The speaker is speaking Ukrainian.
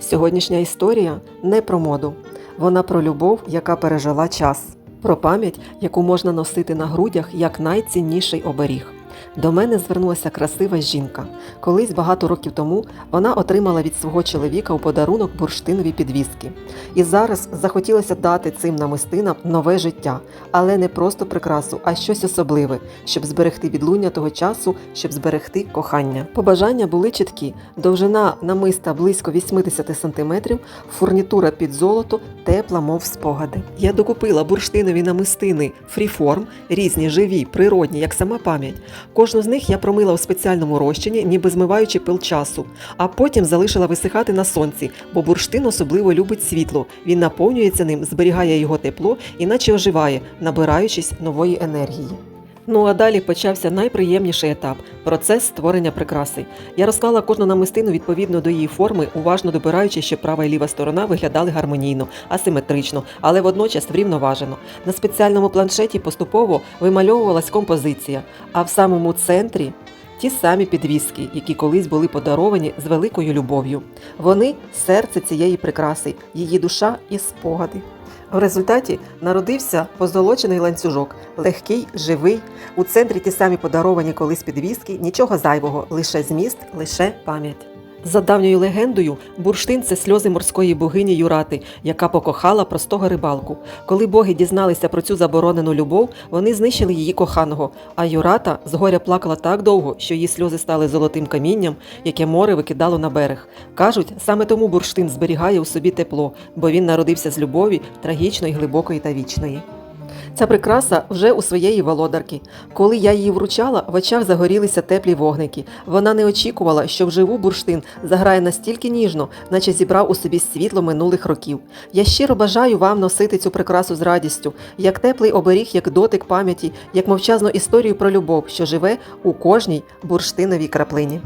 Сьогоднішня історія не про моду. Вона про любов, яка пережила час, про пам'ять, яку можна носити на грудях як найцінніший оберіг. До мене звернулася красива жінка. Колись багато років тому вона отримала від свого чоловіка у подарунок бурштинові підвіски. І зараз захотілося дати цим намистинам нове життя, але не просто прикрасу, а щось особливе, щоб зберегти відлуння того часу, щоб зберегти кохання. Побажання були чіткі: довжина намиста близько 80 см, фурнітура під золото, тепла, мов спогади. Я докупила бурштинові намистини фріформ, різні живі, природні, як сама пам'ять. Кожну з них я промила у спеціальному розчині, ніби змиваючи пил часу, а потім залишила висихати на сонці, бо бурштин особливо любить світло. Він наповнюється ним, зберігає його тепло і наче оживає, набираючись нової енергії. Ну а далі почався найприємніший етап процес створення прикраси. Я розклала кожну намистину відповідно до її форми, уважно добираючи, щоб права і ліва сторона виглядали гармонійно, асиметрично, але водночас врівноважено. На спеціальному планшеті поступово вимальовувалась композиція, а в самому центрі. Ті самі підвіски, які колись були подаровані з великою любов'ю. Вони серце цієї прикраси, її душа і спогади. В результаті народився позолочений ланцюжок, легкий, живий. У центрі ті самі подаровані колись підвіски, нічого зайвого, лише зміст, лише пам'ять. За давньою легендою, бурштин це сльози морської богині Юрати, яка покохала простого рибалку. Коли боги дізналися про цю заборонену любов, вони знищили її коханого. А Юрата згоря плакала так довго, що її сльози стали золотим камінням, яке море викидало на берег. Кажуть, саме тому бурштин зберігає у собі тепло, бо він народився з любові трагічної, глибокої та вічної. Ця прикраса вже у своєї володарки. Коли я її вручала, в очах загорілися теплі вогники. Вона не очікувала, що вживу бурштин заграє настільки ніжно, наче зібрав у собі світло минулих років. Я щиро бажаю вам носити цю прикрасу з радістю, як теплий оберіг, як дотик пам'яті, як мовчазну історію про любов, що живе у кожній бурштиновій краплині.